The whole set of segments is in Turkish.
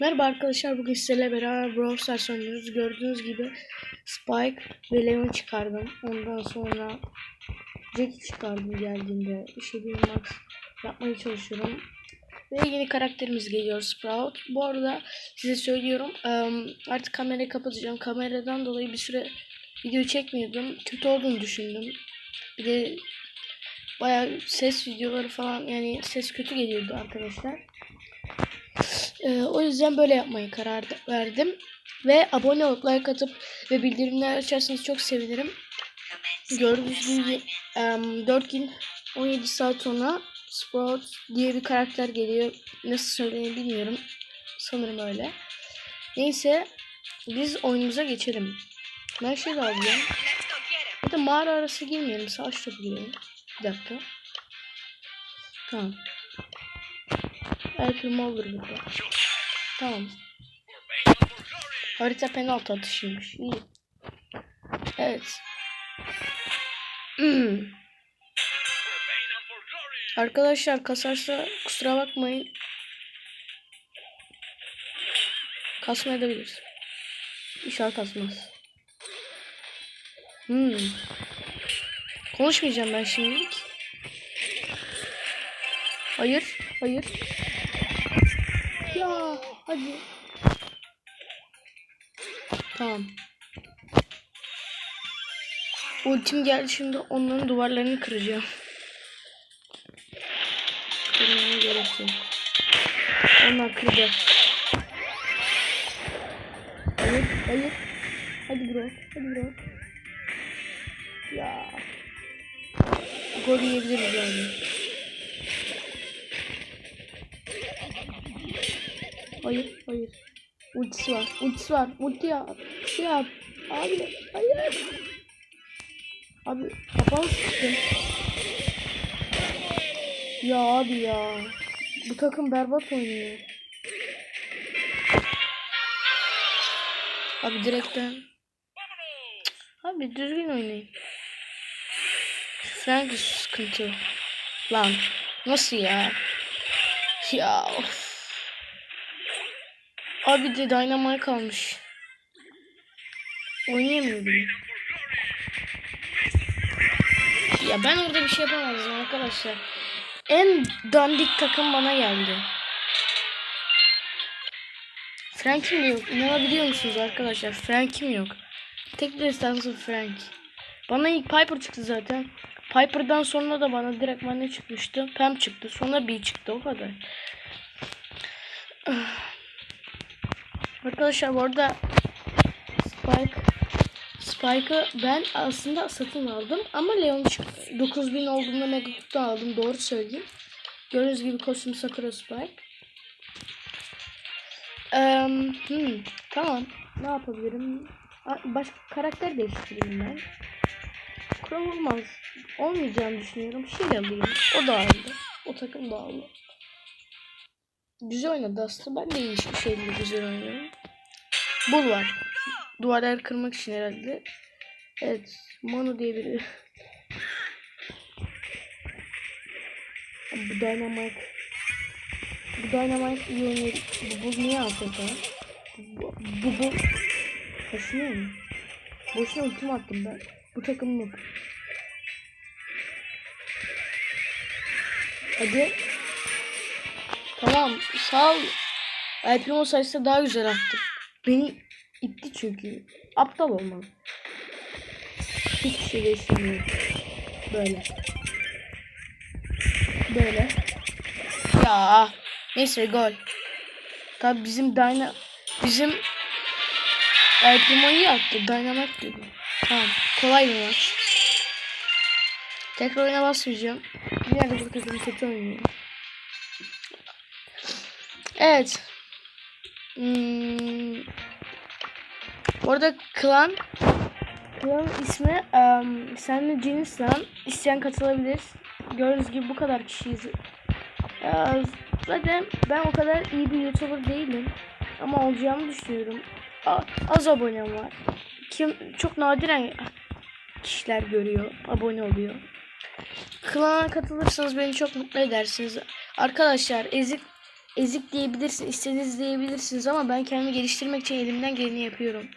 Merhaba arkadaşlar bugün sizlerle beraber Brawl Stars oynuyoruz. Gördüğünüz gibi Spike ve Leon çıkardım. Ondan sonra Jack çıkardım geldiğinde. İşediğim Max yapmaya çalışıyorum. Ve yeni karakterimiz geliyor Sprout. Bu arada size söylüyorum artık kamerayı kapatacağım. Kameradan dolayı bir süre video çekmiyordum. Kötü olduğunu düşündüm. Bir de bayağı ses videoları falan yani ses kötü geliyordu arkadaşlar. Ee, o yüzden böyle yapmayı karar verdim. Ve abone olup like atıp ve bildirimleri açarsanız çok sevinirim. Gördüğünüz gibi em, 4 gün 17 saat sonra Sprout diye bir karakter geliyor. Nasıl söylediğini bilmiyorum. Sanırım öyle. Neyse biz oyunumuza geçelim. Ben şey alacağım. Bir de mağara arası girmeyelim. Savaş topu girelim. Bir dakika. Tamam. El kırma olur burada. Tamam. Harita penaltı atışıymış. İyi. Evet. Arkadaşlar kasarsa kusura bakmayın. Kasmayabilir. İnşallah kasmaz. Hmm. Konuşmayacağım ben şimdilik. Hayır, hayır. Ya hadi. Tamam. Ultim geldi şimdi onların duvarlarını kıracağım. Kırmaya gerek yok. Onlar kıracak. Hayır, hayır. Hadi bro, hadi bro. Ya. Gol yiyebiliriz yani. Hayır, hayır. Ultisi var, ultisi var. Ulti yap. Şey yap. Abi, hayır. Abi, kapalı sıktım. Ya abi ya. Bu takım berbat oynuyor. Abi direkten. Abi düzgün oynayın. Frank sıkıntı. Lan nasıl ya? Ya of. Abi de Dynamite kalmış. Oynayamıyor bile. Ya ben orada bir şey yapamazdım arkadaşlar. En dandik takım bana geldi. Frank'im yok. İnanabiliyor musunuz arkadaşlar? Frank'im yok. Tek destansı Frank. Bana ilk Piper çıktı zaten. Piper'dan sonra da bana direkt ne çıkmıştı? Pam çıktı. Sonra B çıktı. O kadar. Arkadaşlar bu arada Spike Spike'ı ben aslında satın aldım ama Leon 9000 olduğunda Megakutu aldım doğru söyleyeyim. Gördüğünüz gibi kostüm Sakura Spike. Eee, hmm, tamam. Ne yapabilirim? Başka karakter değiştireyim ben. Kural olmaz. Olmayacağını düşünüyorum. Şey alayım. O da aldı. O takım da aldı. Güzel oynadı aslında. Ben de iyi bir şeyle güzel oynuyorum. Bul var. Duvarları kırmak için herhalde. Evet. Mono diye biri. Bu Dynamite. Bu Dynamite iyi oynuyor. Bu, bu niye AFK? Bu, bu, bu. Kaşınıyor mu? Boşuna ultim attım ben. Bu takım yok. Hadi. Tamam. Sağ ol. Primo sayısı daha güzel attı. Beni itti çünkü. Aptal olmam. Hiçbir şey değiştirmiyor. Böyle. Böyle. Ya. Neyse gol. Tabi bizim Dyna bizim iyi attı. Dynamite dedi. Tamam. Kolay bir maç. Tekrar oyuna basmayacağım. Bir yerde bu takım kötü oynuyor. Evet. Hmm. Orada klan klan ismi um, Senli Cinistan. İsteyen katılabilir. Gördüğünüz gibi bu kadar kişiyiz. Ee, zaten ben o kadar iyi bir YouTuber değilim. Ama olacağımı düşünüyorum. A- az abonem var. Kim çok nadiren kişiler görüyor, abone oluyor. Klana katılırsanız beni çok mutlu edersiniz. Arkadaşlar ezik ezik diyebilirsiniz, istediğiniz diyebilirsiniz ama ben kendimi geliştirmek için elimden geleni yapıyorum.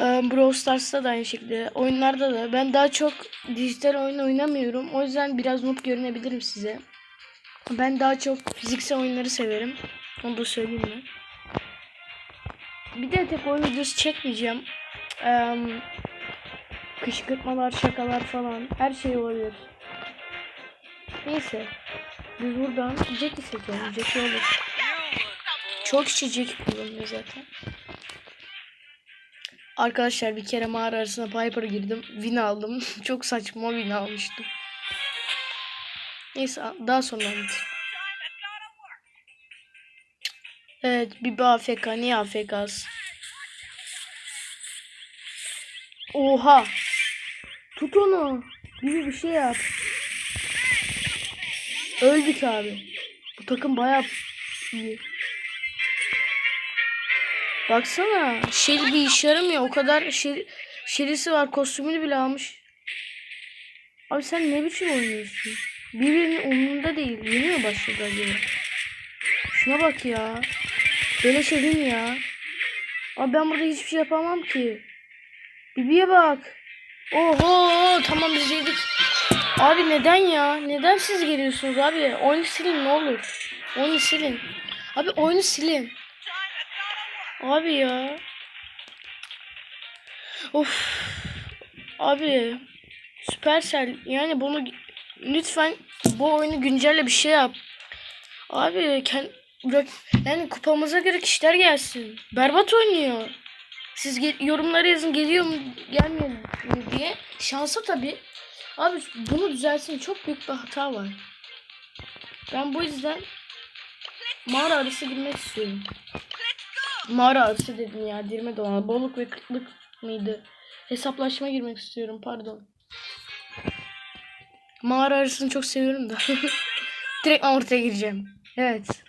Ee, Brawl Stars'ta da aynı şekilde. Oyunlarda da. Ben daha çok dijital oyun oynamıyorum. O yüzden biraz noob görünebilirim size. Ben daha çok fiziksel oyunları severim. Onu da söyleyeyim mi? Bir de tek oyun videosu çekmeyeceğim. Ee, kışkırtmalar, şakalar falan. Her şey olabilir. Neyse. Biz buradan Jack'i seçelim. Jack'i olur. Çok kişi kullanıyor zaten. Arkadaşlar bir kere mağara arasına Piper'a girdim. Win aldım. Çok saçma win almıştım. Neyse daha sonra anlatayım. Evet bir AFK. Niye AFK'sın? Oha. Tut onu. Bir bir şey yap. Öldük abi. Bu takım bayağı iyi. Baksana. Shelly bir işe yaramıyor. O kadar şey, Shelly'si var. Kostümünü bile almış. Abi sen ne biçim oynuyorsun? Birbirinin umurunda değil. Yeni mi başladı acaba? Şuna bak ya. Böyle şey değil mi ya? Abi ben burada hiçbir şey yapamam ki. Bibi'ye bak. Oho tamam biz yedik. Abi neden ya? Neden siz geliyorsunuz abi? Oyunu silin ne olur. Oyunu silin. Abi oyunu silin. Abi ya. Of. Abi. Supercell yani bunu lütfen bu oyunu güncelle bir şey yap. Abi kend, yani kupamıza göre kişiler gelsin. Berbat oynuyor. Siz yorumlara yazın geliyor mu gelmiyor mu diye. Şansa tabii. Abi bunu düzelsin. Çok büyük bir hata var. Ben bu yüzden mağara arası girmek istiyorum. Mağara arası dedim ya. Dirme dolan. Bolluk ve kıtlık mıydı? Hesaplaşma girmek istiyorum. Pardon. Mağara arasını çok seviyorum da. Direkt ortaya gireceğim. Evet.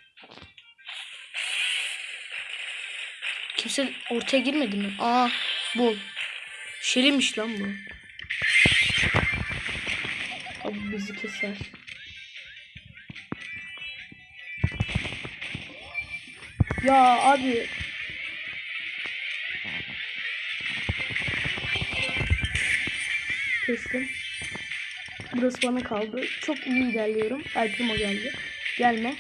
Kimse ortaya girmedi mi? Aa, bol. Şelimiş lan bu. Abi bizi keser. Ya abi. Kestim. Burası bana kaldı. Çok iyi ilerliyorum. El Primo geldi. Gelme.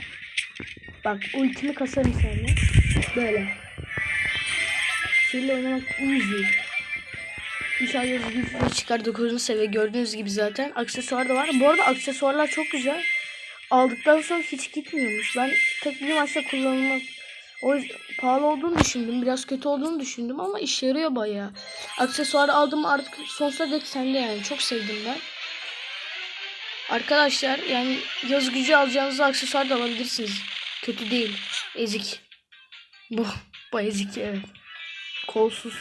Bak ultimi kasarım seninle. Böyle. Şeyle oynamak easy. İnşallah yüzünü çıkar 9. seviye gördüğünüz gibi zaten. Aksesuar da var. Bu arada aksesuarlar çok güzel. Aldıktan sonra hiç gitmiyormuş. Ben tek bir maçta kullanılmak o yüzden pahalı olduğunu düşündüm. Biraz kötü olduğunu düşündüm ama işe yarıyor bayağı. Aksesuar aldım artık sonsuza dek sende yani. Çok sevdim ben. Arkadaşlar yani yaz gücü alacağınız aksesuar da alabilirsiniz. Kötü değil. Ezik. Bu. Bu ezik evet. Kolsuz.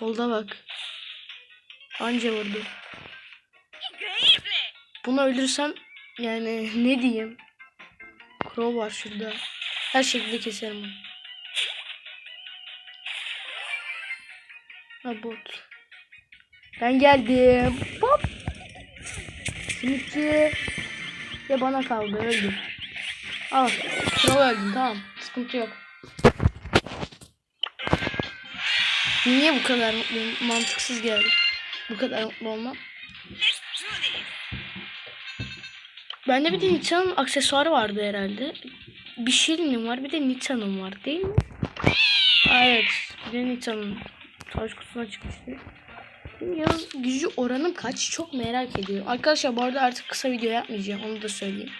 Kolda bak. Anca vurdu. Bunu öldürsem yani ne diyeyim. Crow var şurada. Her şekilde keserim onu. Ha bot. Ben geldim. Hop. Simitçi. Ve bana kaldı öldü. Al. Crow öldüm tamam. Sıkıntı yok. Niye bu kadar mutluyum? Mantıksız geldi. Bu kadar mutlu olmam. Bende bir de Nita'nın aksesuarı vardı herhalde. Bir Shield'im var bir de Nita'nın var değil mi? Evet. Bir de Nita'nın savaş kutusuna çıkmıştı. Yaz gücü oranım kaç? Çok merak ediyorum. Arkadaşlar bu arada artık kısa video yapmayacağım. Onu da söyleyeyim.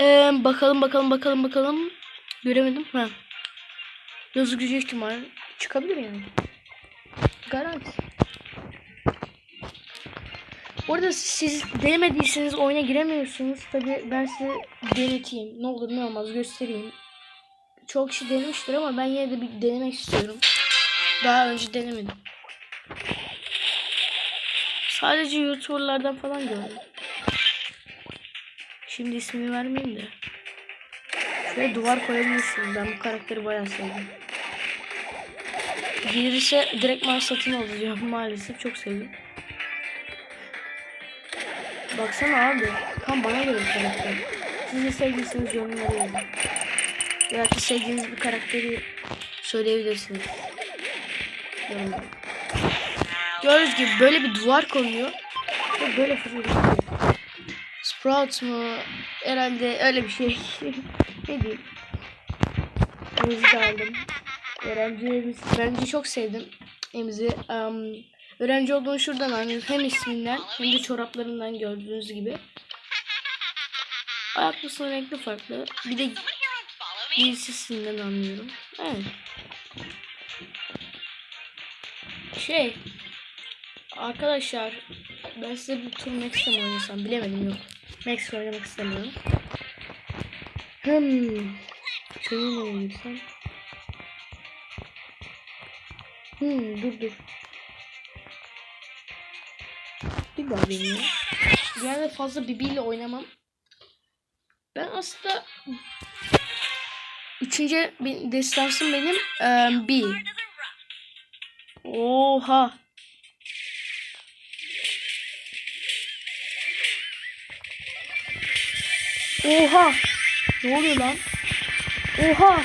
Ee, bakalım bakalım bakalım bakalım. Göremedim. Ha. Yazı gücü ihtimal çıkabilir yani. Garanti. Orada siz denemediyseniz oyuna giremiyorsunuz. Tabi ben size deneteyim. Ne olur ne olmaz göstereyim. Çok kişi denemiştir ama ben yine de bir denemek istiyorum. Daha önce denemedim. Sadece YouTuber'lardan falan gördüm. Şimdi ismini vermeyeyim de. Şöyle duvar koyabilirsiniz. Ben bu karakteri bayağı sevdim. Gelirse direktman satın alacağım maalesef. Çok sevdim. Baksana abi. Tam bana göre bir karakter. Siz sevdiyseniz yorumlara yazın. Veya ki sevdiğiniz bir karakteri söyleyebilirsiniz. Yorumlara. Gördüğünüz gibi böyle bir duvar koyuyor. Ve böyle fırlıyor. Sprout mu? Herhalde öyle bir şey. ne diyeyim? De aldım. Öğrenci Emzi. Öğrenci çok sevdim. Emzi. Um, öğrenci olduğunu şuradan anlıyoruz. Hem isminden hem de çoraplarından gördüğünüz gibi. Ayakkabısının renkli farklı. Bir de giysisinden anlıyorum. Evet. Şey. Arkadaşlar ben size bir tur Max'le mi oynasam bilemedim yok. Max'le oynamak istemiyorum. Hmm. Seninle oynasam. Hmm dur dur. Bir bakayım ya. Yani fazla Bibi ile oynamam. Ben aslında üçüncü destansım benim eee B. Oha. Oha. Ne oluyor lan? Oha.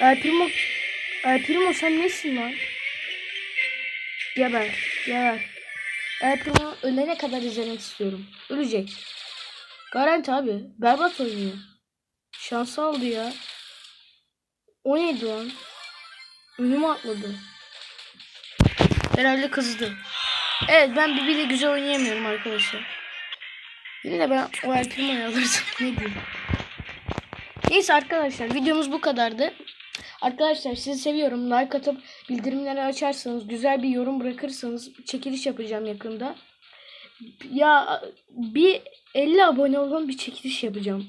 El Primo. El Primo sen nesin lan? Geber. Geber. El Primo ölene kadar izlemek istiyorum. Ölecek. Garanti abi. Berbat oynuyor. Şans aldı ya. O neydi lan? Önüme atladı. Herhalde kızdı. Evet ben Bibi ile güzel oynayamıyorum arkadaşlar. Yine de ben o El Primo'yu alırsam ne diyeyim. Neyse arkadaşlar videomuz bu kadardı. Arkadaşlar sizi seviyorum. Like atıp bildirimleri açarsanız, güzel bir yorum bırakırsanız çekiliş yapacağım yakında. Ya bir 50 abone olun bir çekiliş yapacağım.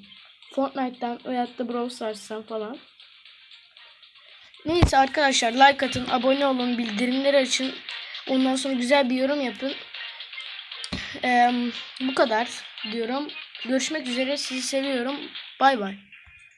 Fortnite'dan veyahut da Brawl Stars'tan falan. Neyse arkadaşlar like atın, abone olun, bildirimleri açın. Ondan sonra güzel bir yorum yapın. Eee, bu kadar diyorum. Görüşmek üzere. Sizi seviyorum. Bay bay.